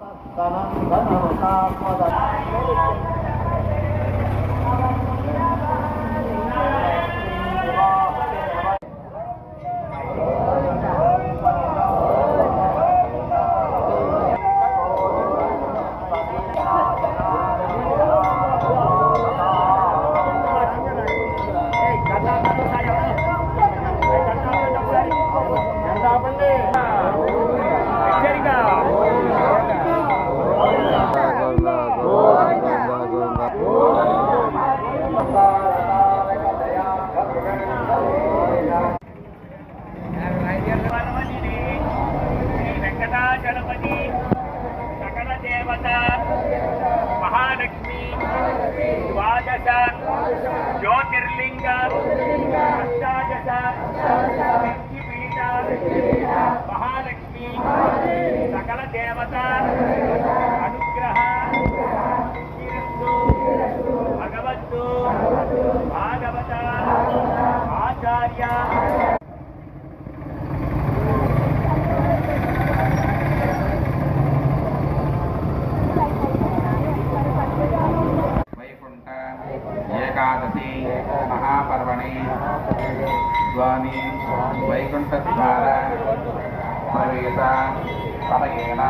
Tất cả các. Ganapati సకల దేవత మహాలక్ష్మి ద్వాదశ జ్యోతిర్లింగ అష్టాదశ శక్తిపీఠ మహాలక్ష్మి సకల దేవత ఏకాదశి మహాపర్వణి స్వామి వైకుంఠద్వార ప్రవేశ సమయేన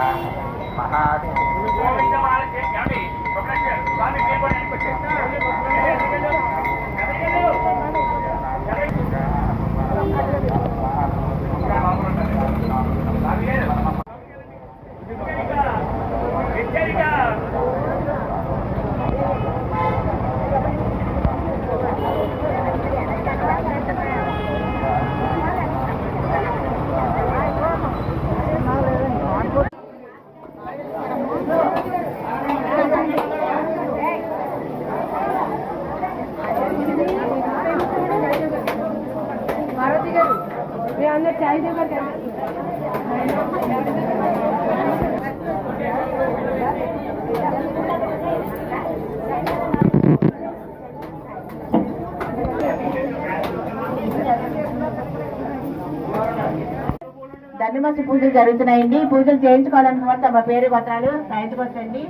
మహా ధనుమాసి పూజలు జరుగుతున్నాయండి. పూజలు చేయించుకోవాలనుకున్న తమ పేరు పత్రాలు సాయంత్రం వచ్చండి